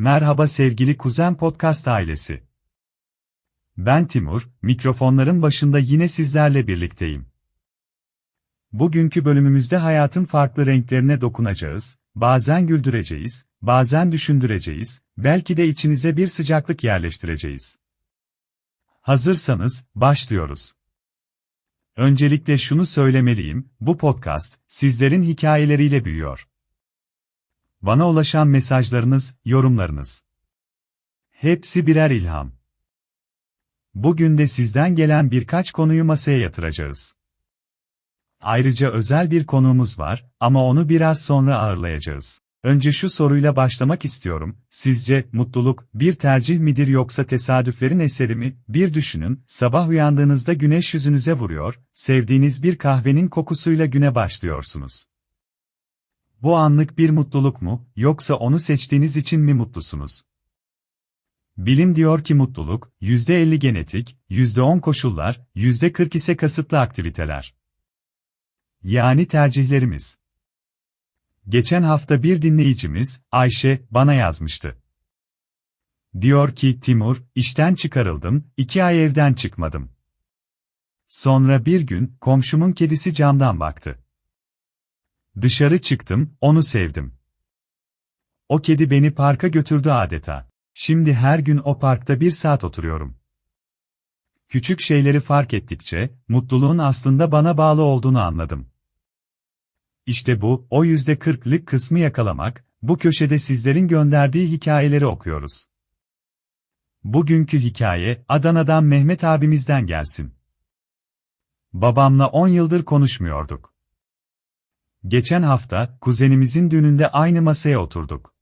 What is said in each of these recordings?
Merhaba sevgili Kuzen Podcast ailesi. Ben Timur, mikrofonların başında yine sizlerle birlikteyim. Bugünkü bölümümüzde hayatın farklı renklerine dokunacağız, bazen güldüreceğiz, bazen düşündüreceğiz, belki de içinize bir sıcaklık yerleştireceğiz. Hazırsanız, başlıyoruz. Öncelikle şunu söylemeliyim, bu podcast, sizlerin hikayeleriyle büyüyor. Bana ulaşan mesajlarınız, yorumlarınız. Hepsi birer ilham. Bugün de sizden gelen birkaç konuyu masaya yatıracağız. Ayrıca özel bir konuğumuz var ama onu biraz sonra ağırlayacağız. Önce şu soruyla başlamak istiyorum. Sizce mutluluk bir tercih midir yoksa tesadüflerin eseri mi? Bir düşünün. Sabah uyandığınızda güneş yüzünüze vuruyor, sevdiğiniz bir kahvenin kokusuyla güne başlıyorsunuz. Bu anlık bir mutluluk mu, yoksa onu seçtiğiniz için mi mutlusunuz? Bilim diyor ki mutluluk, %50 genetik, %10 koşullar, %40 ise kasıtlı aktiviteler. Yani tercihlerimiz. Geçen hafta bir dinleyicimiz, Ayşe, bana yazmıştı. Diyor ki, Timur, işten çıkarıldım, iki ay evden çıkmadım. Sonra bir gün, komşumun kedisi camdan baktı. Dışarı çıktım, onu sevdim. O kedi beni parka götürdü adeta. Şimdi her gün o parkta bir saat oturuyorum. Küçük şeyleri fark ettikçe, mutluluğun aslında bana bağlı olduğunu anladım. İşte bu, o yüzde kırklık kısmı yakalamak, bu köşede sizlerin gönderdiği hikayeleri okuyoruz. Bugünkü hikaye, Adana'dan Mehmet abimizden gelsin. Babamla 10 yıldır konuşmuyorduk. Geçen hafta, kuzenimizin düğününde aynı masaya oturduk.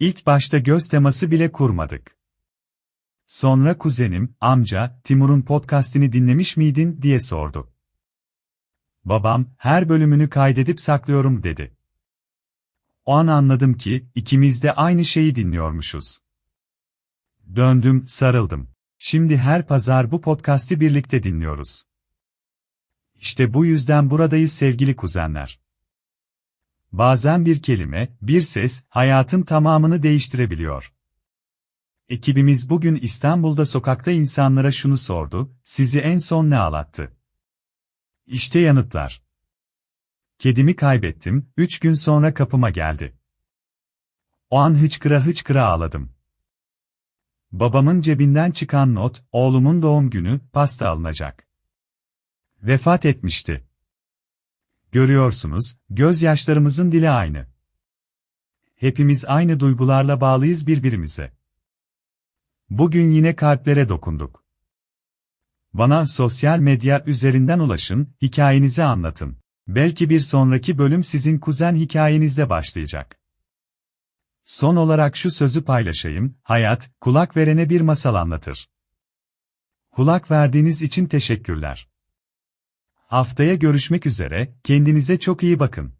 İlk başta göz teması bile kurmadık. Sonra kuzenim, amca, Timur'un podcastini dinlemiş miydin diye sordu. Babam, her bölümünü kaydedip saklıyorum dedi. O an anladım ki, ikimiz de aynı şeyi dinliyormuşuz. Döndüm, sarıldım. Şimdi her pazar bu podcast'i birlikte dinliyoruz. İşte bu yüzden buradayız sevgili kuzenler. Bazen bir kelime, bir ses, hayatın tamamını değiştirebiliyor. Ekibimiz bugün İstanbul'da sokakta insanlara şunu sordu, sizi en son ne ağlattı? İşte yanıtlar. Kedimi kaybettim, üç gün sonra kapıma geldi. O an hıçkıra hıçkıra ağladım. Babamın cebinden çıkan not, oğlumun doğum günü, pasta alınacak. Vefat etmişti. Görüyorsunuz, gözyaşlarımızın dili aynı. Hepimiz aynı duygularla bağlıyız birbirimize. Bugün yine kalplere dokunduk. Bana sosyal medya üzerinden ulaşın, hikayenizi anlatın. Belki bir sonraki bölüm sizin kuzen hikayenizle başlayacak. Son olarak şu sözü paylaşayım, hayat, kulak verene bir masal anlatır. Kulak verdiğiniz için teşekkürler. Haftaya görüşmek üzere, kendinize çok iyi bakın.